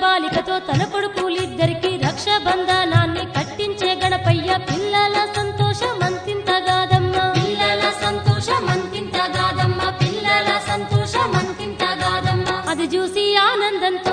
బాలికతో తన కొడుకులిద్దరికి రక్షబంధనాన్ని కట్టించే గణపయ్య పిల్లల సంతోష అంతింత గాదమ్మ పిల్లల సంతోష అంతింత గాదమ్మా పిల్లల సంతోష అంతింత గాదమ్మా అది చూసి ఆనందంతో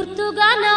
గుర్తుగా నా